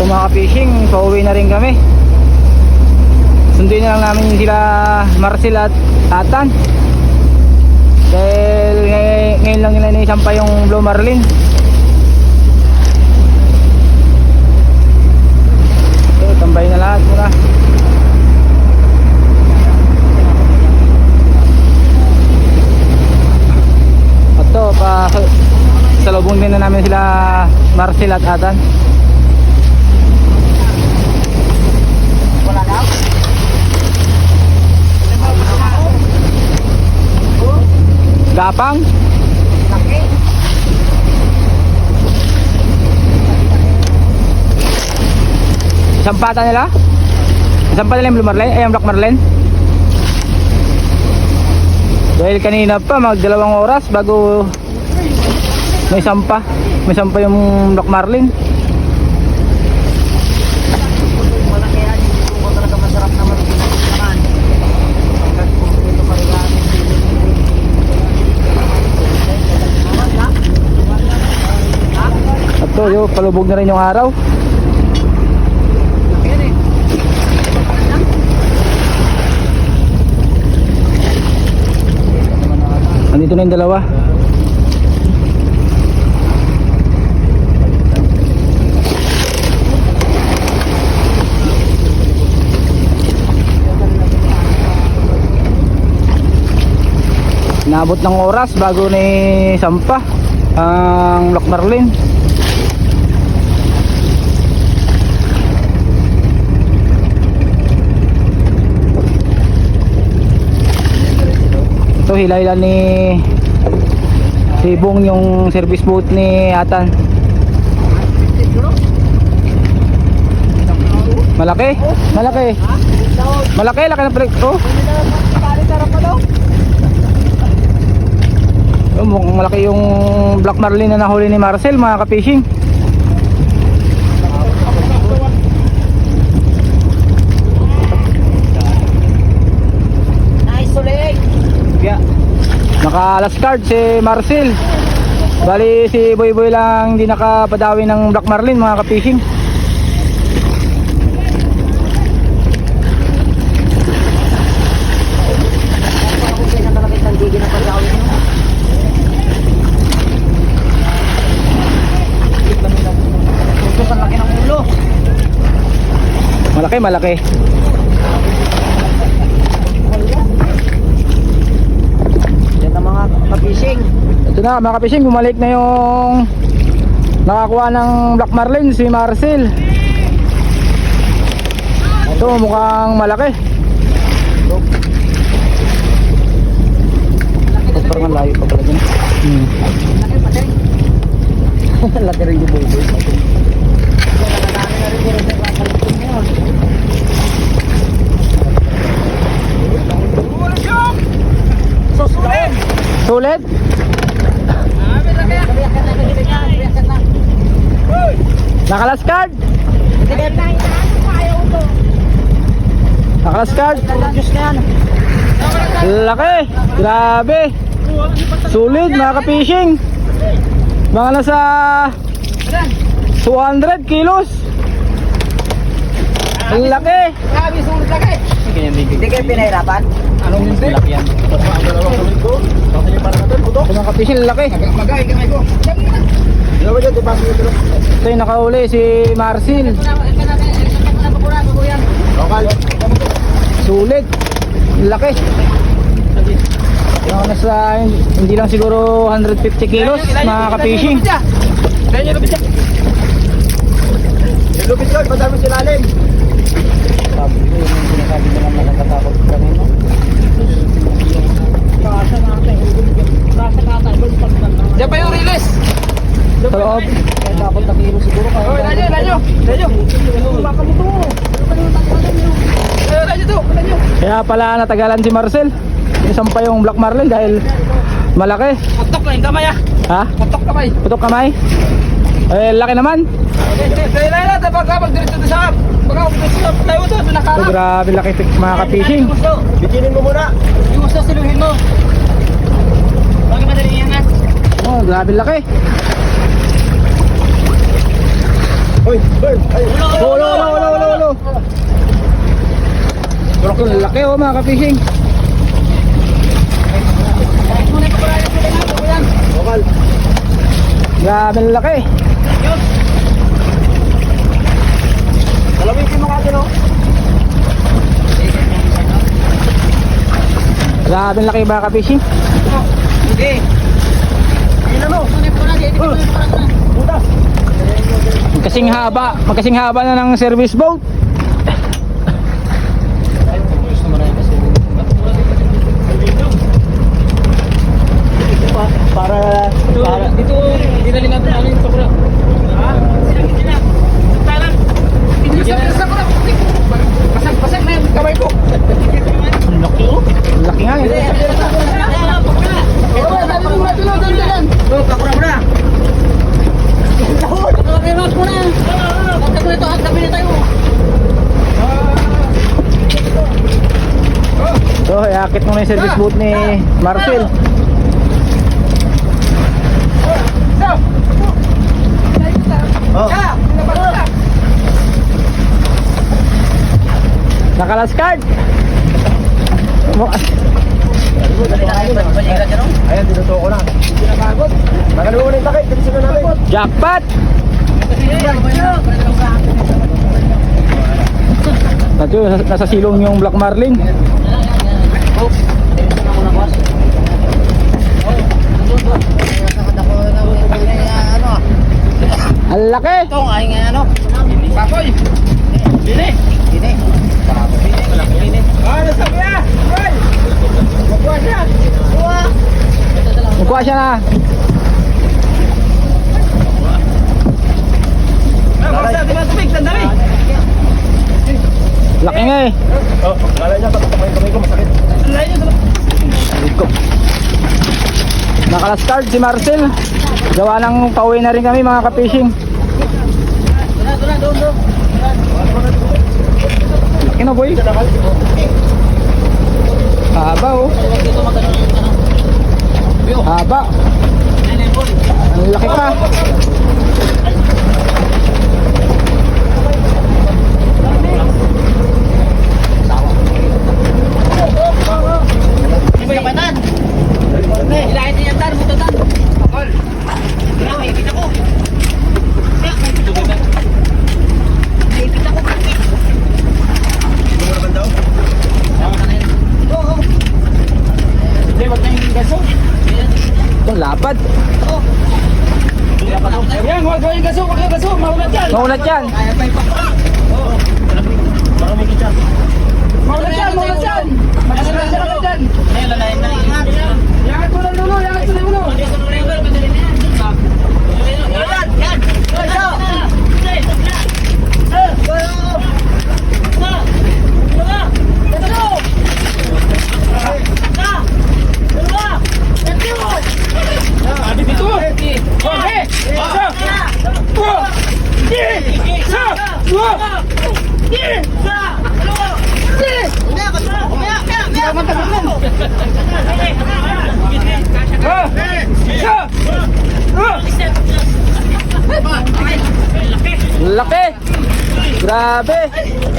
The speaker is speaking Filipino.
So mga fishing, pauwi na rin kami. Sunduin na lang namin sila Marcel at Atan. Dahil ngay- ngayon lang nila naisampa yung Blue Marlin. So, tambay na lahat muna. At to, pa, salubong din na namin sila Marcel at Atan. Wala na. Gapang. Laki. Sampata nila? Sampa nila yung Marlin? Ay, yung Black Marlin? Dahil kanina pa, magdalawang oras bago may sampa. May sampa yung Black Marlin. Wala kaya hindi ko talaga masarap naman ang naman. Hanggang kung ito pa rin namin. At to, yo, palubog na rin yung araw. Laki yan eh. Andito na yung dalawa. Nabot ng oras bago ni Sampa ang Black Marlin. Ito hilay-hila ni si Bong yung service boat ni Atan. Malaki? Malaki. Malaki, laki ng plate. Oh. Oh, mukhang malaki yung Black Marlin na nahuli ni Marcel mga ka-fishing. Naka last card si Marcel. Bali si Boy Boy lang hindi nakapadawi ng Black Marlin mga ka-fishing. Ako kayo na talaga itang digin na pagkawin nyo. Ito sa laki ng ulo. Malaki, malaki. Yan ang mga kapising. Ito na mga ka-fishing, bumalik na yung nakakuha ng Black Marlin si Marcel. Ito mukhang malaki. Ito parang layo pa pala dyan. Hmm. Laki rin yung boy-boy. Nadadami na rin ko rin sa kakalitin nyo. Sus, laon! Sulit? Kabiyakan na, kabiyakan na. Naka-last card? Kabiyakan na, ayaw to. Naka-last card? Laki! Grabe! Sulit mga ka-fishing! Mga nasa 200 kilos! Ang laki! Grabe, sulit laki. Hindi kayo pinahirapan? Anong hindi? Laki yan. Ito mga ka-fishing, laki! Magay, kamay ko. Ito yung nakauli si Marcel. Sulit! Laki! Yung nasa, hindi lang siguro 150 kilos mga ka-fishing. Lupit ko, madami si lalim. Sabi ko, yung sinasabi na lang nakakatakot kanina. Diyan pa yung release. Sa loob. Kaya dapat na kilo siguro. Oy, lanyo, lanyo, lanyo. Baka mo to. Eh, lanyo to, lanyo. Kaya pala natagalan si Marcel. Isang pa yung Black Marlin dahil malaki. Putok na yung kamay ah. Ha? Putok kamay. Putok kamay. Eh, laki naman. Kaya lang natin pagka magdiretso doon sa Baka magdiretso sa playo to, doon Ito, nakarap. grabe laki mga ka-fishing. Bikinin mo muna. Yung gusto siluhin mo. Bakit madali yan? Oh, grabe laki. Ulo, ulo, ulo, ulo, ulo, ulo. Ang laki oh mga ka-fishing. Lokal. Grabe ang laki. Kalawin mo ka dyan, oh. Grabe ang laki mga ka-fishing. Hindi. Yun ano? Butas. Magkasing haba, magkasing haba na ng service boat. Para, para, Dito, dinali natin ano yung pakura. Ha? Talang. Hindi sa sa pakura. Pasag-pasag na yung kamay ko. Ang laki oh. Ang laki nga eh. Oo, sabi mo na tulog, tulog, tulog. Oo, pakura mo na. So, iakit mo na yung service boat ni Marcel. oh. Nakalas card. Ayan, tinuto ko na. Mo na yung takip, bilisan na natin. Jackpot! Nasa, silong yung Black Marlin. Ang laki! Pakoy. Dini. Ah, nasabi ah. Hoy. Magkuha siya. Magkuha siya na. Ah, di ba tubig? Tandali. Laki nga eh. Oh, kala niya, tatakay kamay ko, masakit. Ang layo sa Nakalas card si Marcel. Gawa ng pauwi na rin kami mga ka-fishing. Laki na boy. Haba oh. Haba. Ang laki pa. Ilahin niya tan, buto tan. Pakol. Ano, ipit ako. Ipit ako. Hindi, wag na yung gaso. Ito lapad. Yan, huwag yung gaso, huwag yung gaso, maulat yan. Maulat yan. Baka may kitsa. Maulat yan, maulat yan. Maulat yan, maulat yan. Yangat mo lang dulo, yangat mo lang dulo. Yan, yan. Gaso. Adi dito. Okay. Sa. Dua. Di. Sa. Dua. Di. Sa. Di. Ah. Sa. Ah. Laki. Grabe.